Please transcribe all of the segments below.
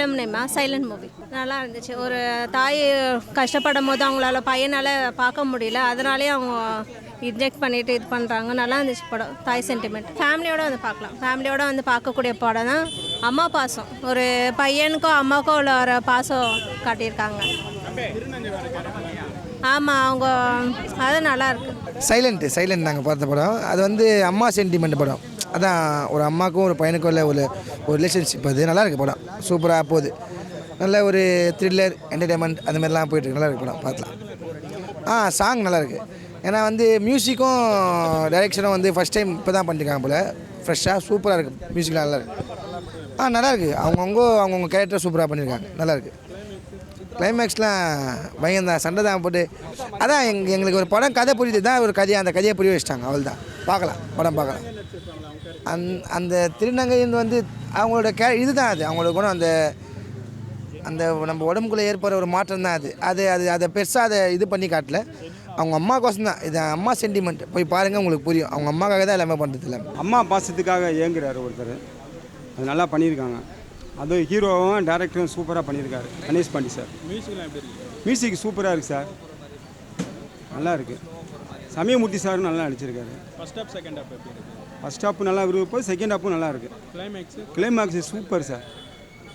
Film நேமா silent movie நல்லா இருந்துச்சு ஒரு தாய் கஷ்டப்படும் போது அவங்களால பையனால் பார்க்க முடியல. அதனாலே அவங்க இன்ஜெக்ட் பண்ணிட்டு இது பண்ணுறாங்க நல்லா இருந்துச்சு படம். தாய் சென்டிமெண்ட் ஃபேமிலியோடு வந்து பார்க்கலாம். ஃபேமிலியோடு வந்து பார்க்கக்கூடிய படம் தான் அம்மா பாசம். ஒரு பையனுக்கும் அம்மாவுக்கும் உள்ள ஒரு பாசம் காட்டியிருக்காங்க. ஆமாம் அவங்க அது நல்லா இருக்கு சைலண்ட் சைலண்ட் நாங்கள் பார்த்த படம். அது வந்து அம்மா சென்டிமெண்ட் படம். அதான் ஒரு அம்மாவுக்கும் ஒரு பையனுக்கும் உள்ள ஒரு ஒரு ரிலேஷன்ஷிப் அது நல்லா இருக்கு படம். சூப்பராக போகுது. நல்ல ஒரு த்ரில்லர் என்டர்டைன்மெண்ட் அந்த மாதிரிலாம் போயிட்டு நல்லா இருக்கு படம் பார்க்கலாம். ஆ சாங் நல்லாயிருக்கு ஏன்னா வந்து மியூசிக்கும் டைரெக்ஷனும் வந்து ஃபஸ்ட் டைம் இப்போ தான் பண்ணிருக்காங்க போல். ஃப்ரெஷ்ஷாக சூப்பராக இருக்குது மியூசிக்லாம் நல்லா இருக்குது ஆ நல்லாயிருக்கு அவங்கவுங்க அவங்கவுங்க கேரக்டர் சூப்பராக பண்ணியிருக்காங்க நல்லாயிருக்கு கிளைமேக்ஸ்லாம் பயந்தான் சண்டை தான் போட்டு. அதான் எங் எங்களுக்கு ஒரு படம் கதை புரியுது. தான் ஒரு கதையை அந்த கதையை புரிய வச்சிட்டாங்க. அவள் தான் பார்க்கலாம். படம் பார்க்கலாம். அந் அந்த திருநங்கைன்னு வந்து அவங்களோட கே இதுதான் அது. அவங்களோட குணம் அந்த அந்த நம்ம உடம்புக்குள்ளே ஏற்படுற ஒரு மாற்றம் தான் அது. அது அது அதை பெருசாக அதை இது பண்ணி காட்டல. அவங்க அம்மாக்கோசம் தான். இது அம்மா சென்டிமெண்ட் போய் பாருங்கள் உங்களுக்கு புரியும். அவங்க அம்மாக்காக தான் எல்லாமே பண்ணுறது எல்லாமே அம்மா பாசத்துக்காக ஏங்குறாரு ஒருத்தர். அது நல்லா பண்ணியிருக்காங்க. அது ஹீரோவும் டேரக்டரும் சூப்பராக பண்ணியிருக்காரு. கணேஷ் பாண்டி சார். மியூசிக் சூப்பராக இருக்குது சார். நல்லா இருக்குது சமயமூர்த்தி சாரும் நல்லா நடிச்சிருக்காரு. ஃபர்ஸ்ட் ஹாப் செகண்ட் ஹாப் எப்படி ஃபஸ்ட் ஹாப்பும் நல்லா இருக்கு செகண்ட் ஹாப்பும் நல்லா இருக்குது கிளைமேக்ஸ் கிளைமாக்ஸ் சூப்பர் சார்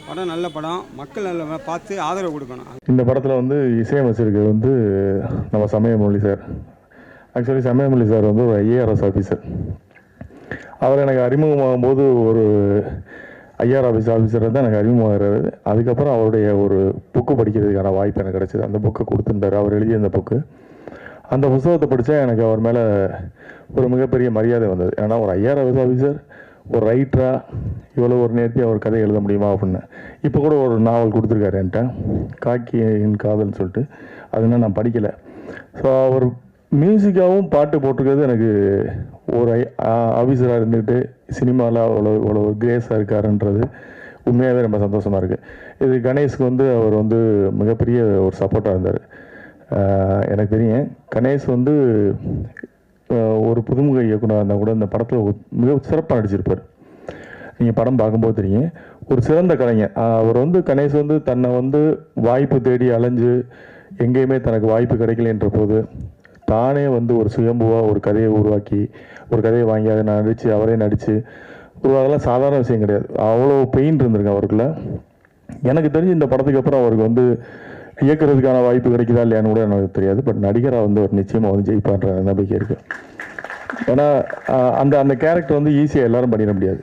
படம் நல்ல படம். மக்கள் நல்லா பார்த்து ஆதரவு கொடுக்கணும். இந்த படத்தில் வந்து இசையமைச்சிருக்கிறது வந்து நம்ம Samayamozhi sir actually Samayamozhi sir வந்து ஒரு ஐஏஆர்எஸ் ஆஃபீஸர் அவர் எனக்கு அறிமுகமாகும் போது ஒரு ஐஆர் ஆஃபீஸ் ஆஃபீஸர் தான் எனக்கு அறிமுகமாகிறாரு. அதுக்கப்புறம் அவருடைய ஒரு புக்கு படிக்கிறதுக்கான வாய்ப்பு எனக்கு கிடச்சிது. அந்த புக்கை கொடுத்துட்டார் அவர் எழுதிய அந்த புக்கு அந்த புத்தகத்தை படித்தா எனக்கு அவர் மேலே ஒரு மிகப்பெரிய மரியாதை வந்தது. ஏன்னா ஒரு ஐஆர் ஆஃபீஸர் ஒரு ரைட்டராக இவ்வளோ ஒரு நேர்த்தி அவர் கதை எழுத முடியுமா அப்படின்னு. இப்போ கூட ஒரு நாவல் கொடுத்துருக்காரு என்கிட்ட. காக்கியின் காதல்னு சொல்லிட்டு. அது இன்னும் நான் படிக்கலை. ஸோ அவர் மியூசிக்காகவும் பாட்டு போட்டிருக்கிறது எனக்கு ஒரு ஆஃபீஸராக இருந்துக்கிட்டு சினிமாவில் அவ்வளோ இவ்வளோ கிரேஸாக இருக்காருன்றது உண்மையாகவே ரொம்ப சந்தோஷமாக இருக்குது இது கணேஷ்க்கு வந்து அவர் வந்து மிகப்பெரிய ஒரு சப்போர்ட்டாக இருந்தார். எனக்கு தெரியும். கணேஷ் வந்து ஒரு புதுமுக இயக்குனர் இருந்தால் கூட இந்த படத்தில் மிக சிறப்பாக நடிச்சிருப்பார். நீங்கள் படம் பார்க்கும்போது தெரியும். ஒரு சிறந்த கலைஞர். அவர் வந்து கணேஷ் வந்து தன்னை வந்து வாய்ப்பு தேடி அலைஞ்சு எங்கேயுமே தனக்கு வாய்ப்பு கிடைக்கலன்ற போது தானே வந்து ஒரு சுயம்புவாக ஒரு கதையை உருவாக்கி ஒரு கதையை வாங்கி அதை நடித்து அவரே நடித்து உருவாகலாம் சாதாரண விஷயம் கிடையாது. அவ்வளோ பெயின் இருந்திருக்கு அவருக்குள்ள. எனக்கு தெரிஞ்சு இந்த படத்துக்கு அப்புறம் அவருக்கு வந்து இயக்குறதுக்கான வாய்ப்பு கிடைக்குதா இல்லையான்னு கூட எனக்கு தெரியாது. பட் நடிகராக வந்து ஒரு நிச்சயமாக வந்து ஜெயிப்பான்ற நம்பிக்கை இருக்குது ஏன்னா அந்த அந்த கேரக்டர் வந்து ஈஸியாக எல்லாரும் பண்ணிட முடியாது.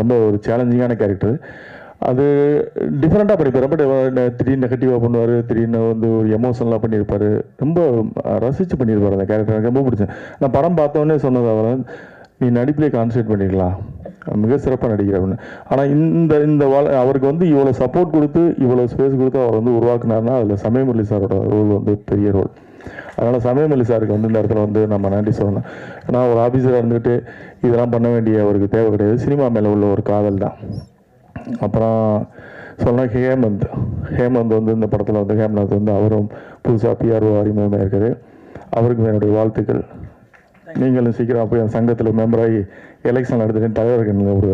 ரொம்ப ஒரு சேலஞ்சிங்கான கேரக்டர் அது டிஃப்ரெண்ட்டாக பண்ணிப்பார். ரொம்ப திடீர்னு நெகட்டிவாக பண்ணுவார். திடீர்னு வந்து ஒரு எமோஷனலாக பண்ணியிருப்பார். ரொம்ப ரசித்து ரசிச்சு பண்ணியிருப்பார் அந்த கேரக்டர் எனக்கு ரொம்ப பிடிச்சேன் நான் படம் பார்த்தோன்னே சொன்னது நீ நடிப்பிலே கான்சன்ட்ரேட் பண்ணிக்கலாம் மிக சிறப்பாக நடிக்கிறார் ஆனால் இந்த இந்த அவருக்கு வந்து இவ்வளோ சப்போர்ட் கொடுத்து இவ்வளோ ஸ்பேஸ் கொடுத்து அவர் வந்து உருவாக்குனாருன்னா அதில் சமயமுரளி சாரோட ரோல் வந்து பெரிய ரோல் அதனால் சமயமல்லி சாருக்கு வந்து இந்த இடத்துல வந்து நம்ம நன்றி சொல்லணும். ஏன்னா ஒரு ஆஃபீஸராக இருந்துக்கிட்டு இதெல்லாம் பண்ண வேண்டிய அவருக்கு தேவை கிடையாது. சினிமா மேலே உள்ள ஒரு காதல் தான். அப்புறம் சொன்னால் ஹேமந்த். ஹேமந்த் வந்து இந்த படத்தில் வந்து ஹேம்நாத் வந்து அவரும் புதுசாக பிஆர்ஓ அறிமுகமாக இருக்கார் அவருக்கும் என்னுடைய வாழ்த்துக்கள். நீங்களும் சீக்கிரம் போய் அந்த சங்கத்தில் மெம்பராகி எலெக்ஷன் நடத்திட்டு தலைவருக்கு ஒரு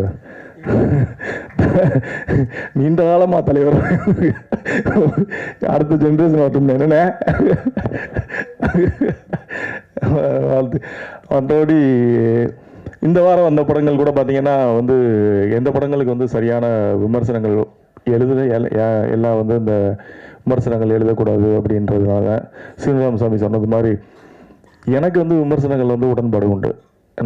நீண்ட காலமாக தலைவர். அடுத்த ஜென்ரேஷன் வரட்டும் என்னென்ன வாழ்த்து. மற்றபடி இந்த வாரம் வந்த படங்கள் கூட பார்த்தீங்கன்னா வந்து எந்த படங்களுக்கு வந்து சரியான விமர்சனங்கள் எழுத எல்லாம் வந்து இந்த விமர்சனங்கள் எழுதக்கூடாது அப்படின்றதுனால சீனிராமசாமி சொன்னது மாதிரி எனக்கு வந்து விமர்சனங்கள் வந்து உடன்பாடு உண்டு.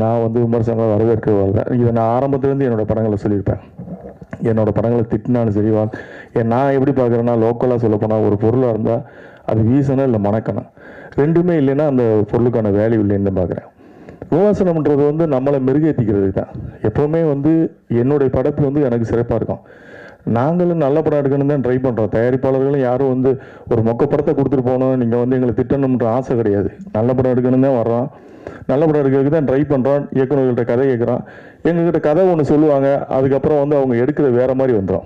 நான் வந்து விமர்சனங்கள் வரவேற்க தான் இதை நான் ஆரம்பத்துலேருந்து என்னோட படங்களை சொல்லியிருப்பேன். என்னோடய படங்களை திட்டினாலும் சரி வா ஏன் நான் எப்படி பார்க்குறேன்னா லோக்கலாக சொல்லப்போனால் ஒரு பொருளாக இருந்தால் அது வீசணும் இல்லை மணக்கணும். ரெண்டுமே இல்லைன்னா அந்த பொருளுக்கான வேல்யூ இல்லைன்னு தான் பார்க்குறேன். விமர்சனம்ன்றது வந்து நம்மளை மெருகேற்றிக்கிறது தான். எப்போவுமே வந்து என்னுடைய படைப்பு வந்து எனக்கு சிறப்பாக இருக்கும். நாங்களும் நல்ல படம் எடுக்கணும் தான் ட்ரை பண்ணுறோம் தயாரிப்பாளர்களும் யாரும் வந்து ஒரு மொக்க படத்தை கொடுத்துட்டு போகணும். நீங்கள் வந்து எங்களை திட்டணுன்ற ஆசை கிடையாது. நல்ல படம் எடுக்கணும் தான் வர்றோம். நல்ல படம் எடுக்கிறதுக்கு தான் ட்ரை பண்ணுறான் இயக்குநர்கள்ட்ட கதை கேட்குறான் எங்ககிட்ட கதை ஒன்று சொல்லுவாங்க. அதுக்கப்புறம் வந்து அவங்க எடுக்கிறது வேறு மாதிரி வந்துடும்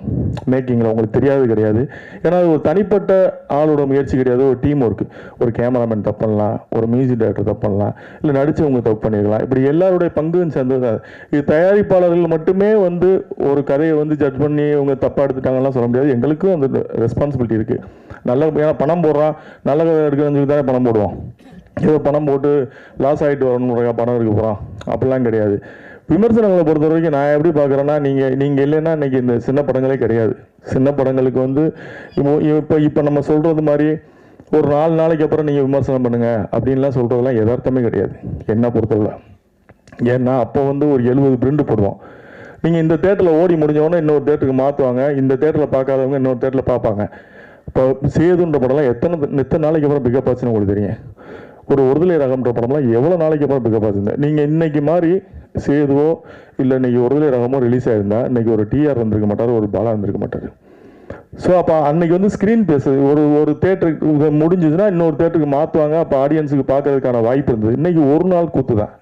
மேக்கிங்கில் அவங்களுக்கு தெரியாது கிடையாது. ஏன்னா அது ஒரு தனிப்பட்ட ஆளோட முயற்சி கிடையாது. ஒரு டீம் ஒர்க் ஒரு கேமராமேன் தப்பு பண்ணலாம். ஒரு மியூசிக் டைரக்டர் தப்பு பண்ணலாம். இல்லை நடித்தவங்க தப்பு பண்ணிருக்கலாம். இப்படி எல்லாருடைய பங்கும் சேர்ந்தது தான். இது தயாரிப்பாளர்கள் மட்டுமே வந்து ஒரு கதையை வந்து ஜட்ஜ் பண்ணி இவங்க தப்பாக எடுத்துட்டாங்கலாம் சொல்ல முடியாது. எங்களுக்கும் அந்த ரெஸ்பான்சிபிலிட்டி இருக்குது நல்ல ஏன்னா பணம் போடுறான். நல்ல கதை எடுக்கிறதுக்கு தானே பணம் போடுவோம். ஏதோ பணம் போட்டு லாஸ் ஆகிட்டு வரணும் பணம் இருக்க போகிறான் அப்படிலாம் கிடையாது. விமர்சனங்களை பொறுத்த வரைக்கும் நான் எப்படி பார்க்குறேன்னா நீங்கள் நீங்கள் இல்லைன்னா இன்னைக்கு இந்த சின்ன படங்களே கிடையாது. சின்ன படங்களுக்கு வந்து இப்போ இப்போ இப்போ நம்ம சொல்கிறது மாதிரி ஒரு நாலு நாளைக்கு அப்புறம் நீங்கள் விமர்சனம் பண்ணுங்கள் அப்படின்லாம் சொல்கிறதெல்லாம் யதார்த்தமே கிடையாது. என்ன பொறுத்தவரை. ஏன்னா அப்போ வந்து ஒரு எழுபது பிரிண்ட் போடுவோம். நீங்கள் இந்த தேட்டரில் ஓடி முடிஞ்சவொடனே இன்னொரு தேட்டருக்கு மாற்றுவாங்க இந்த தேட்டரில் பார்க்காதவங்க இன்னொரு தேட்டரில் பார்ப்பாங்க. இப்போ சேதுன்ற படம்லாம் எத்தனை எத்தனை நாளைக்கு அப்புறம் பிக்கப் ஆச்சுன்னு உங்களுக்கு தெரியும். ஒரு ஒருதலை ரகம்ன்ற படம்லாம் எவ்வளோ நாளைக்கு அப்புறம் பிக்கப் ஆச்சுங்க நீங்கள் இன்றைக்கி மாதிரி சேதுவோ இல்லை இன்னைக்கு ஒருதலை ரகமோ ரிலீஸ் ஆயிருந்தா இன்றைக்கி ஒரு டிஆர் வந்திருக்க மாட்டார் ஒரு பாலா இருந்திருக்க மாட்டார். ஸோ அப்போ அன்னைக்கு வந்து ஸ்க்ரீன் பேஸ் ஒரு ஒரு தேட்டருக்கு இது முடிஞ்சுதுன்னா இன்னொரு தேட்டருக்கு மாற்றுவாங்க அப்போ ஆடியன்ஸுக்கு பார்க்கறதுக்கான வாய்ப்பு இருந்தது. இன்றைக்கி ஒரு நாள் கூத்து தான்.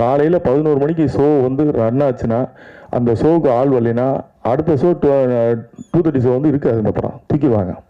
காலையில் பதினோரு மணிக்கு ஷோ வந்து ரன் ஆச்சுன்னா அந்த ஷோவுக்கு ஆள் வரலைன்னா அடுத்த show two two thirty show வந்து இருக்காது இந்த படம். தூக்கிடுவாங்க.